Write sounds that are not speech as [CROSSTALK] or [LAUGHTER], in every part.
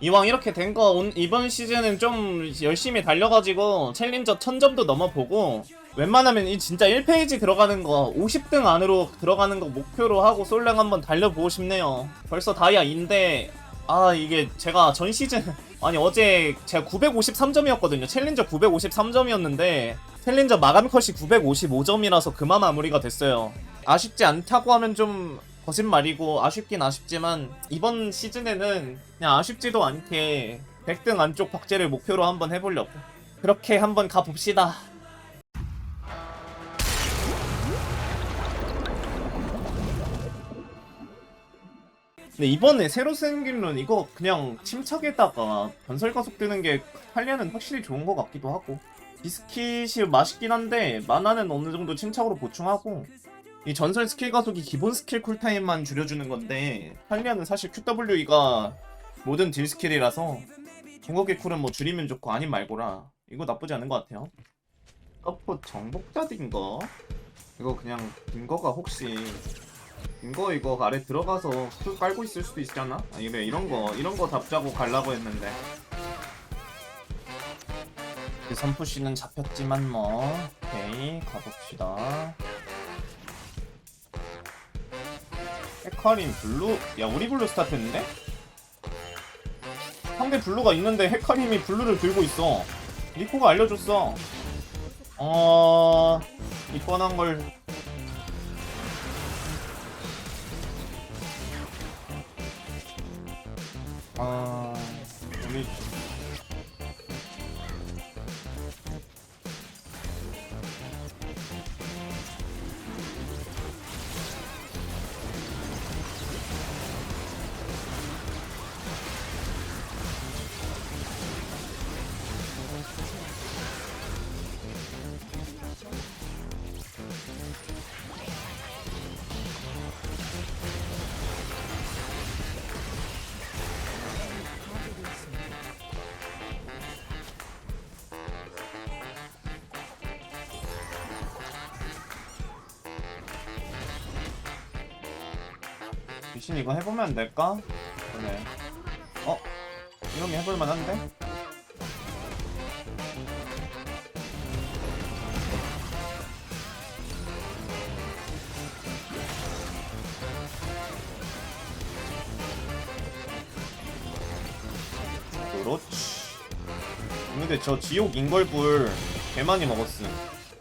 이왕 이렇게 된 거 이번 시즌은 좀 열심히 달려가지고 챌린저 1000점도 넘어보고 웬만하면 이 진짜 1페이지 들어가는 거 50등 안으로 들어가는 거 목표로 하고 솔랭 한번 달려보고 싶네요. 벌써 다이아 인데 아 이게 제가 전 시즌 [LAUGHS] 아니 어제 제가 953점이었거든요. 챌린저 953점이었는데 챌린저 마감 컷이 955점이라서 그만 마무리가 됐어요. 아쉽지 않다고 하면 좀 거짓말이고 아쉽긴 아쉽지만 이번 시즌에는 그냥 아쉽지도 않게 100등 안쪽 박제를 목표로 한번 해보려고 그렇게 한번 가봅시다. 근데 이번에 새로 생긴 룬 이거 그냥 침착에다가 변설 가속 뜨는 게 탈리아는 확실히 좋은 것 같기도 하고 비스킷이 맛있긴 한데 만화는 어느 정도 침착으로 보충하고 이 전설 스킬 가속이 기본 스킬 쿨타임만 줄여주는 건데 탈리아는 사실 QWE가 모든 딜 스킬이라서 중국의 쿨은 뭐 줄이면 좋고 아님 말고라 이거 나쁘지 않은 것 같아요 서포 정복자인가? 이거 그냥 빈거가 혹시 빈거 이거 아래 들어가서 풀 깔고 있을 수도 있잖아? 아 이래 이런 거 이런 거 답자고 가려고 했는데 그 선푸시는 잡혔지만 뭐 오케이 가봅시다 헤카림 블루? 야 우리 블루 스타트했는데? 상대 블루가 있는데 헤카림이 블루를 들고 있어. 니코가 알려줬어. 어... 이 뻔한 걸. 아... 우리 귀신 이거 해보면 안 될까? 그래. 어? 이러면 해볼만 한데? 그렇지. 근데 저 지옥 인걸불 개 많이 먹었음.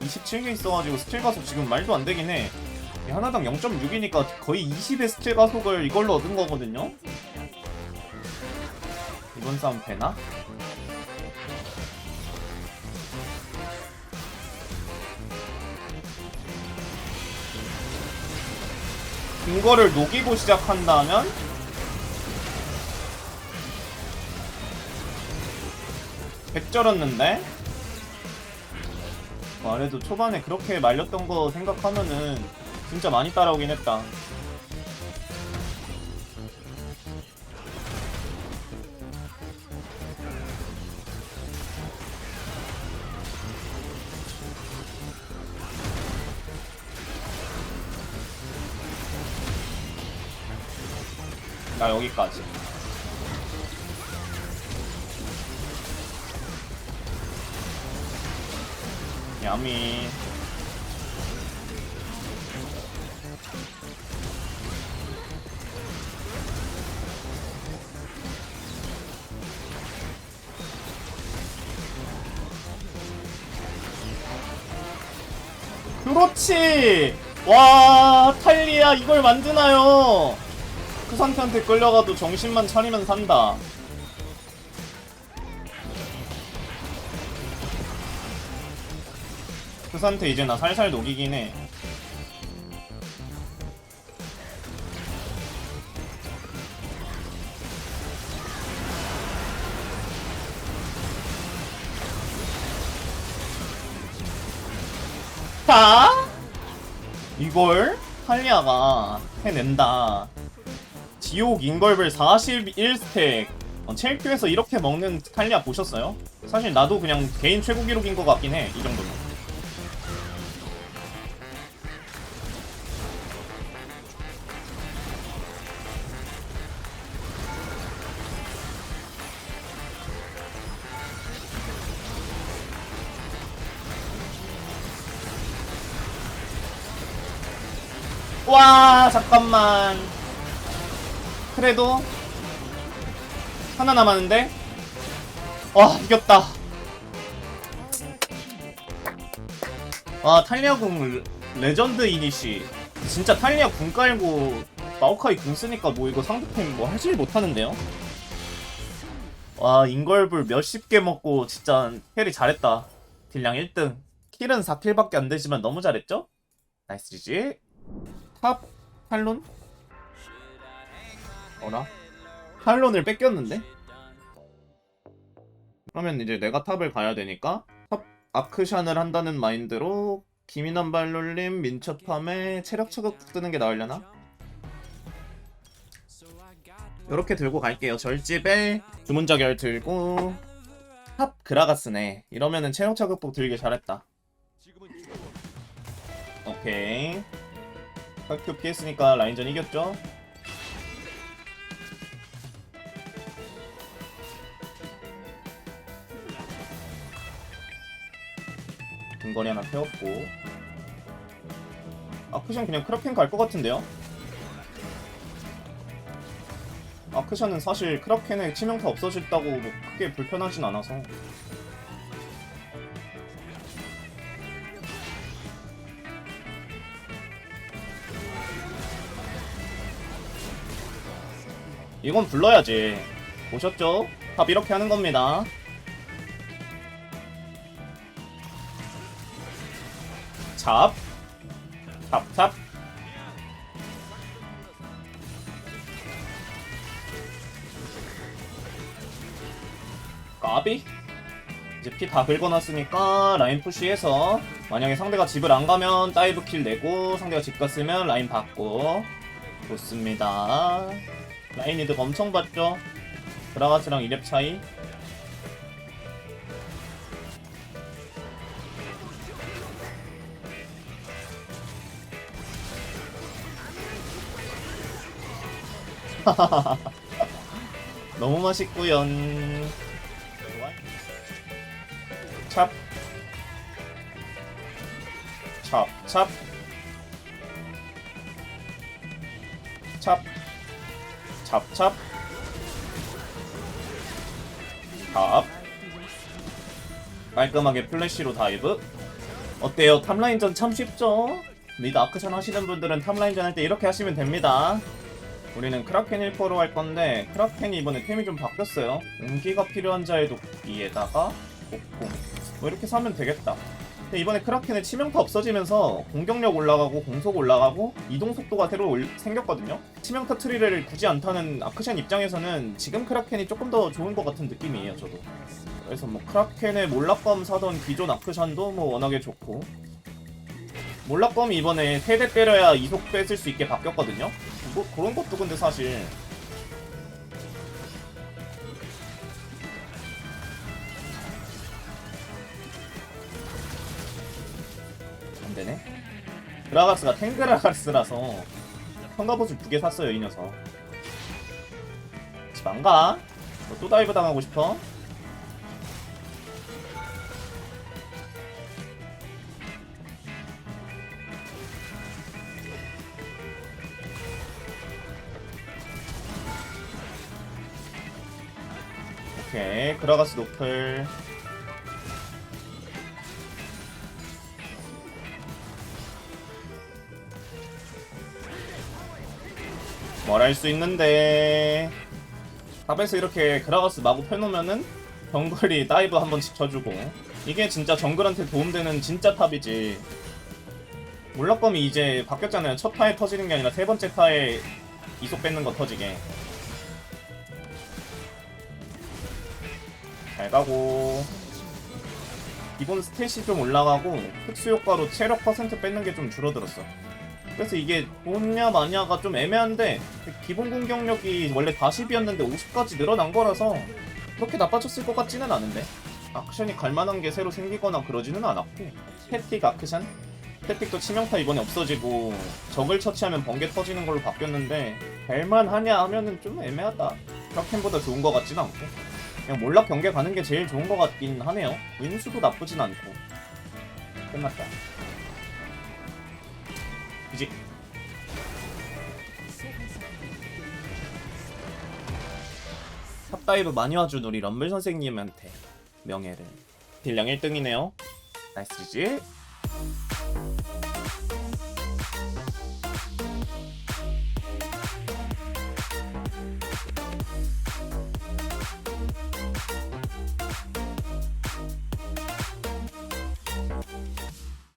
27개 있어가지고 스킬 가속 지금 말도 안 되긴 해. 이 하나당 0.6이니까 거의 20의 스킬 가속을 이걸로 얻은 거거든요? 이번 싸움 되나? 이거를 녹이고 시작한다면 백절었는데 말해도 초반에 그렇게 말렸던 거 생각하면은 진짜 많이 따라오긴 했다. 나 여기까지. 야미. 그렇지! 와, 탈리아 이걸 만드나요? 그 상태한테 끌려가도 정신만 차리면 산다. 그 상태 이제 나 살살 녹이긴 해. 자, 이걸 탈리아가 해낸다. 지옥 인걸벨 41스택. 어, 첼큐에서 이렇게 먹는 탈리아 보셨어요? 사실 나도 그냥 개인 최고 기록인 것 같긴 해. 이 정도면. 와 잠깐만. 그래도 하나 남았는데? 와 이겼다. 와 탈리아 궁 레전드 이니시. 진짜 탈리아 궁 깔고 마오카이 궁 쓰니까 뭐 이거 상대팀 뭐 하질 못하는데요? 와 인걸불 몇십 개 먹고 진짜 캐리 잘했다. 딜량 1등. 킬은 4킬밖에 안 되지만 너무 잘했죠? 나이스 지지 탑 탈론? 어라? 탈론을 뺏겼는데? 그러면 이제 내가 탑을 가야 되니까 탑 아크샨을 한다는 마인드로 기민한 발놀림 민첩함에 체력 차극 뜨는 게 나으려나? 이렇게 들고 갈게요 절집에 주문자결 들고 탑 그라가스네 이러면은 체력 차극복 들기 잘했다 오케이 탁큐 피했으니까 라인전 이겼죠? 근거리 하나 태웠고 아크션 그냥 크라켄 갈 것 같은데요? 아크션은 사실 크라켄의 치명타 없어졌다고 뭐 크게 불편하진 않아서 이건 불러야지. 보셨죠? 탑 이렇게 하는 겁니다. 찹 찹찹 까비? 이제 피 다 긁어놨으니까 라인 푸시해서 만약에 상대가 집을 안 가면 다이브 킬 내고 상대가 집 갔으면 라인 받고. 좋습니다 라인 이득 엄청 봤죠? 브라가스랑 2렙 차이? [LAUGHS] 너무 맛있구요. 찹. 찹, 찹, 찹, 찹, 찹, 탑. 깔끔하게 플래시로 다이브. 어때요? 탑라인전 참 쉽죠? 미드 아크션 하시는 분들은 탑라인전 할 때 이렇게 하시면 됩니다. 우리는 크라켄 1포로 할 건데 크라켄이 이번에 템이 좀 바뀌었어요. 용기가 필요한 자의 도끼에다가 복궁. 뭐 이렇게 사면 되겠다. 근데 이번에 크라켄의 치명타 없어지면서 공격력 올라가고 공속 올라가고 이동 속도가 새로 올- 생겼거든요. 치명타 트리를 굳이 안 타는 아크샨 입장에서는 지금 크라켄이 조금 더 좋은 것 같은 느낌이에요, 저도. 그래서 뭐 크라켄의 몰락검 사던 기존 아크샨도 뭐 워낙에 좋고 몰락검이 이번에 세대 때려야 이속 뺏을 수 있게 바뀌었거든요. 뭐 그런 것도 근데 사실 되네. 그라가스가 탱그라가스라서 평가보스 두개 샀어요 이 녀석. 집안 가? 너또 다이브 당하고 싶어? 오케이 그라가스 노플 뭘할수 있는데. 탑에서 이렇게 그라가스 마구 펴놓으면은 정글이 다이브 한번 지켜주고. 이게 진짜 정글한테 도움되는 진짜 탑이지. 몰락검이 이제 바뀌었잖아요. 첫 타에 터지는 게 아니라 세 번째 타에 이속 뺏는 거 터지게. 잘 가고. 기본 스탯이 좀 올라가고 특수 효과로 체력 퍼센트 뺏는 게 좀 줄어들었어. 그래서 이게 좋냐 마냐가 좀 애매한데 기본 공격력이 원래 40이었는데 50까지 늘어난 거라서 그렇게 나빠졌을 것 같지는 않은데 아크션이 갈만한 게 새로 생기거나 그러지는 않았고 패틱 아크션? 패틱도 치명타 이번에 없어지고 적을 처치하면 번개 터지는 걸로 바뀌었는데 될만하냐 하면은 좀 애매하다. 크라켄보다 좋은 것 같진 않고 그냥 몰락 경계 가는 게 제일 좋은 것 같긴 하네요. 윈수도 나쁘진 않고. 끝났다 그지? 탑다이브 많이 와준 우리 럼블 선생님한테 명예를 딜량 1등이네요 나이스 지지